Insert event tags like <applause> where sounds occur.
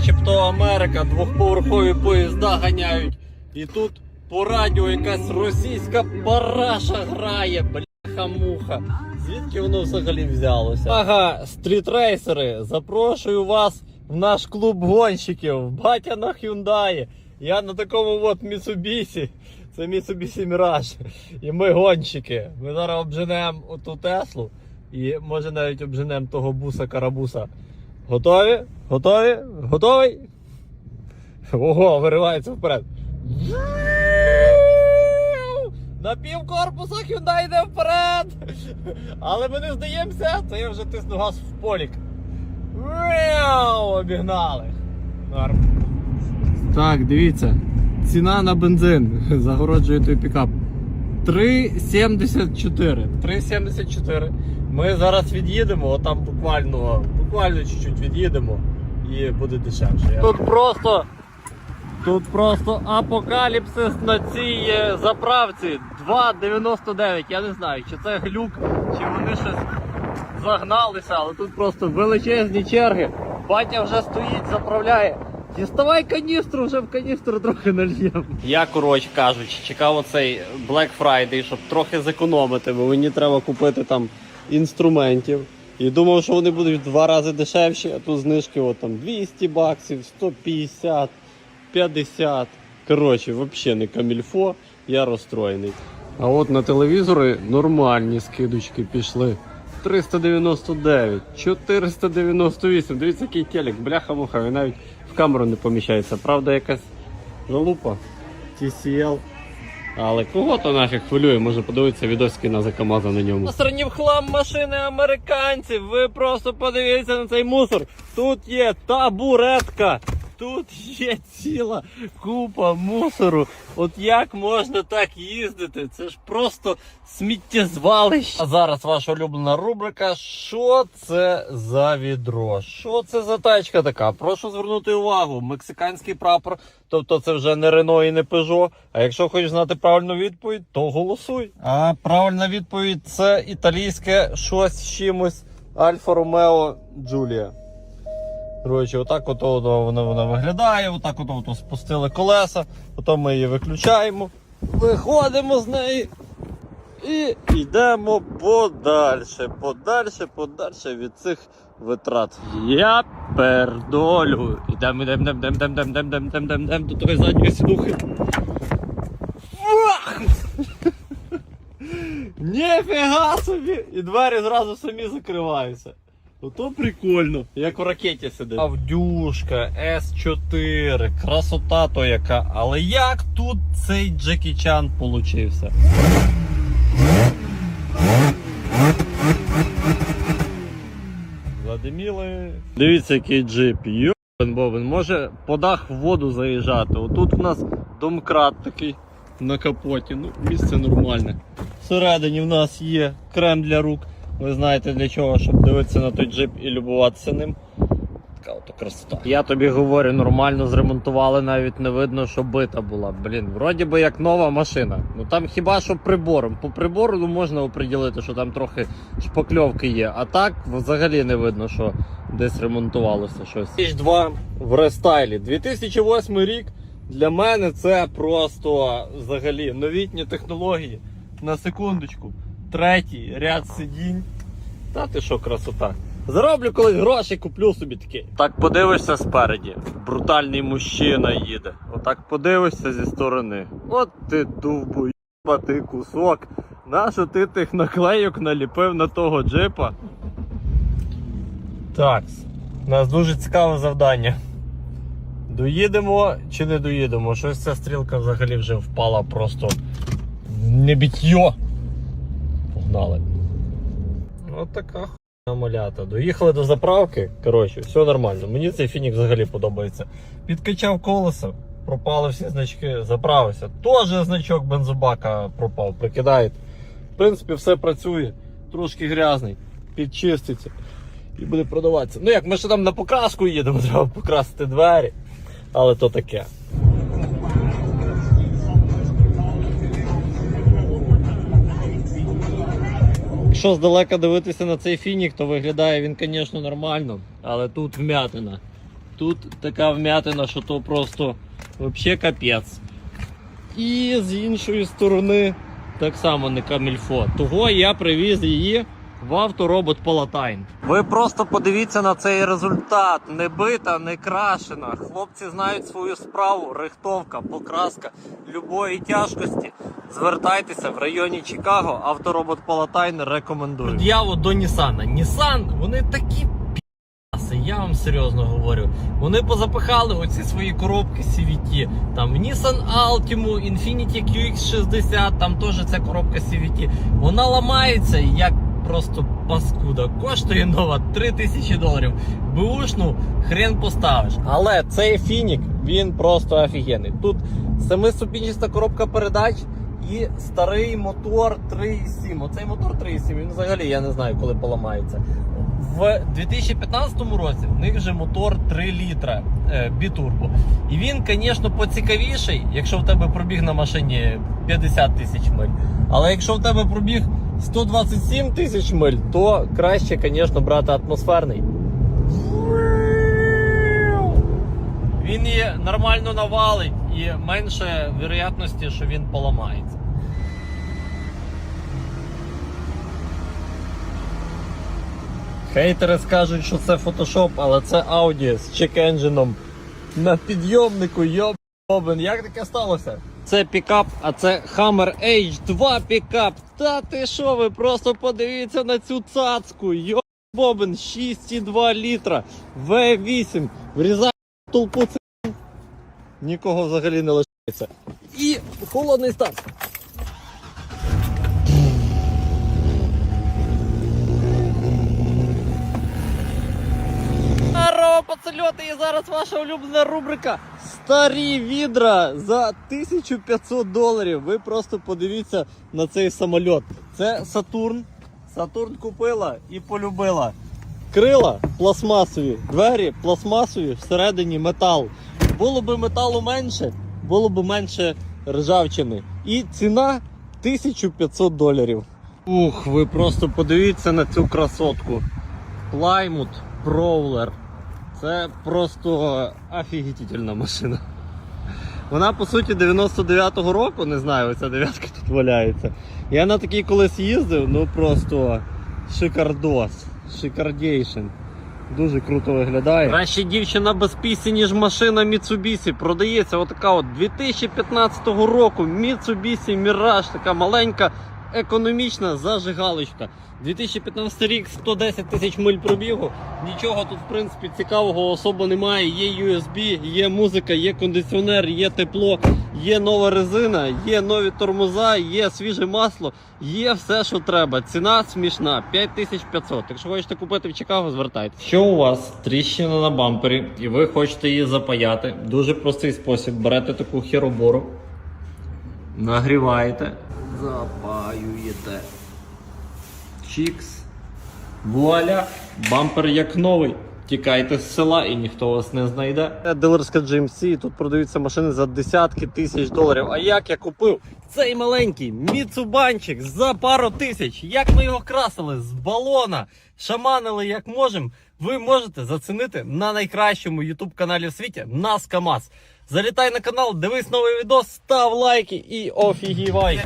начебто Америка, двохповерхові поїзда ганяють. І тут по радіо якась російська параша грає, бляха-муха. Звідки воно взагалі взялося? Ага, стрітрейсери, запрошую вас в наш клуб гонщиків. Батя на Hyundai. Я на такому от Mitsubishi. Це Mitsubishi Mirage. І ми гонщики. Ми зараз обженемо оту Теслу. І може навіть обженемо того буса карабуса. Готові? Готові? Готовий? Ого, виривається вперед. На пів корпуса Hyundai йде вперед. Але ми не здаємося, то я вже тисну газ в полік. Обігнали. Норм. Так, дивіться. Ціна на бензин загороджує той пікап. 3,74. 3,74. Ми зараз від'їдемо, отам буквально, буквально чуть-чуть від'їдемо і буде дешевше. Тут просто. Тут просто апокаліпсис на цій е, заправці 2,99. Я не знаю, чи це глюк, чи вони щось загналися, але тут просто величезні черги. Батя вже стоїть, заправляє. Діставай каністру, вже в каністру трохи нальємо. Я, коротше кажучи, чекав оцей Black Friday, щоб трохи зекономити, бо мені треба купити там інструментів. І думав, що вони будуть в два рази дешевші, а тут знижки от, там 200 баксів, 150, 50. Коротше, взагалі не камільфо, я розстроєний. А от на телевізори нормальні скидочки пішли. 399, 498. Дивіться, який телек, бляха-муха, він навіть в камеру не поміщається. Правда, якась залупа TCL. Але кого то нафіг хвилює, може подивитися відосики на закамаза на ньому. Насрані в хлам машини американців. Ви просто подивіться на цей мусор. Тут є табуретка. Тут є ціла купа мусору. От як можна так їздити? Це ж просто сміттєзвалище. А зараз ваша улюблена рубрика. Що це за відро? Що це за тачка така? Прошу звернути увагу. Мексиканський прапор. Тобто це вже не Рено і не Peugeot. А якщо хочеш знати правильну відповідь, то голосуй. А правильна відповідь це італійське щось чимось Альфа Ромео Джулія. Коротше, отак от воно, воно виглядає, отак от, от спустили колеса, потім ми її виключаємо, виходимо з неї і йдемо подальше, подальше, подальше від цих витрат. Я пердолю. Ідемо, ідемо, ідемо, ідемо, ідемо, ідемо, ідемо, ідемо, ідемо до тої задньої сідухи. <laughs> Ніфіга собі! І двері зразу самі закриваються. Ото прикольно, як у ракеті сидить. Авдюшка, С4, красота то яка. Але як тут цей Джекі Чан получився? Задиміли. Дивіться, який джип. Йобен бобен, може по дах в воду заїжджати. Отут в нас домкрат такий на капоті. Ну, місце нормальне. Всередині в нас є крем для рук. Ви знаєте для чого, щоб дивитися на той джип і любуватися ним. Така ото красота. Я тобі говорю, нормально зремонтували, навіть не видно, що бита була. Блін, вроді би як нова машина. Ну там хіба що прибором. По прибору ну, можна оприділити, що там трохи шпакльовки є. А так взагалі не видно, що десь ремонтувалося щось. 2 в рестайлі. 2008 рік для мене це просто взагалі новітні технології. На секундочку. Третій ряд сидінь. Та ти що, красота. Зароблю колись гроші, куплю собі таке. Так подивишся спереді. Брутальний мужчина їде. Отак подивишся зі сторони. От ти довбоєба, ти кусок. Нащо ти тих наклейок наліпив на того джипа? Так, у нас дуже цікаве завдання. Доїдемо чи не доїдемо? Щось ця стрілка взагалі вже впала просто в небітьо. Погнали. От така хуйня малята. Доїхали до заправки. Коротше, все нормально. Мені цей фінік взагалі подобається. Підкачав колесо, пропали всі значки, заправився. Теж значок бензобака пропав, прикидаєте. В принципі, все працює. Трошки грязний, підчиститься і буде продаватися. Ну як, ми ще там на покраску їдемо, <laughs> треба покрасити двері. Але то таке. Якщо здалека дивитися на цей фінік, то виглядає він, звісно, нормально, але тут вмятина. Тут така вмятина, що то просто взагалі капець. І з іншої сторони так само не камільфо. Того я привіз її в авторобот Палатайн. Ви просто подивіться на цей результат. Не бита, не крашена. Хлопці знають свою справу, рихтовка, покраска любої тяжкості. Звертайтеся в районі Чикаго, авторобот Палатайн рекомендую. Д'яву до Нісана. Нісан, вони такі п'яси, я вам серйозно говорю. Вони позапихали оці свої коробки CVT. Там Nissan Altima, Infiniti QX60, там теж ця коробка CVT. Вона ламається як просто паскуда. Коштує нова 3000 доларів. Бушну хрен поставиш. Але цей фінік, він просто офігенний. Тут семиступінчаста коробка передач. І старий мотор 3.7. Оцей мотор 3.7, він взагалі я не знаю, коли поламається. В 2015 році в них вже мотор 3 літра е, бітурбо. І він, звісно, поцікавіший, якщо в тебе пробіг на машині 50 тисяч миль. Але якщо в тебе пробіг 127 тисяч миль, то краще, звісно, брати атмосферний. Він її нормально навалить і менше вірогідності, що він поламається. Хейтери скажуть, що це фотошоп, але це Audi з чек-енджином на підйомнику. Йобен, як таке сталося? Це пікап, а це Hammer H2 пікап. Та ти що, ви просто подивіться на цю цацку. Йобен, 6,2 літра, V8. Врізає толпу. Нікого взагалі не лишається. І холодний старт. Здорово, пацельоти! І зараз ваша улюблена рубрика Старі відра за 1500 доларів. Ви просто подивіться на цей самольот. Це Сатурн. Сатурн купила і полюбила. Крила пластмасові, двері пластмасові, всередині метал. Було би металу менше, було б менше ржавчини. І ціна 1500 доларів. Ух, ви просто подивіться на цю красотку. Плаймут Brawler. Це просто офігітельна машина. Вона по суті 99-го року, не знаю, оця дев'ятка тут валяється. Я на такій колись їздив, ну просто шикардос, шикардейшн. Дуже круто виглядає. Краще дівчина без пісі, ніж машина Mitsubishi. Продається отака от 2015 року Mitsubishi Mirage, така маленька, економічна зажигалочка. 2015 рік 110 тисяч миль пробігу. Нічого тут, в принципі, цікавого особо немає. Є USB, є музика, є кондиціонер, є тепло, є нова резина, є нові тормоза, є свіже масло, є все, що треба. Ціна смішна 5500. Якщо хочете купити в Чикаго, звертайтеся. Що у вас тріщина на бампері, і ви хочете її запаяти? Дуже простий спосіб. Берете таку херобору, нагріваєте, запаюєте. Чікс. Вуаля! Бампер як новий. Тікайте з села і ніхто вас не знайде. Дилерська GMC, тут продаються машини за десятки тисяч доларів. А як я купив цей маленький міцубанчик за пару тисяч? Як ми його красили з балона, шаманили як можемо, ви можете зацінити на найкращому YouTube каналі в світі нас КАМАЗ. Залітай на канал, дивись новий відос, став лайки і офігівай.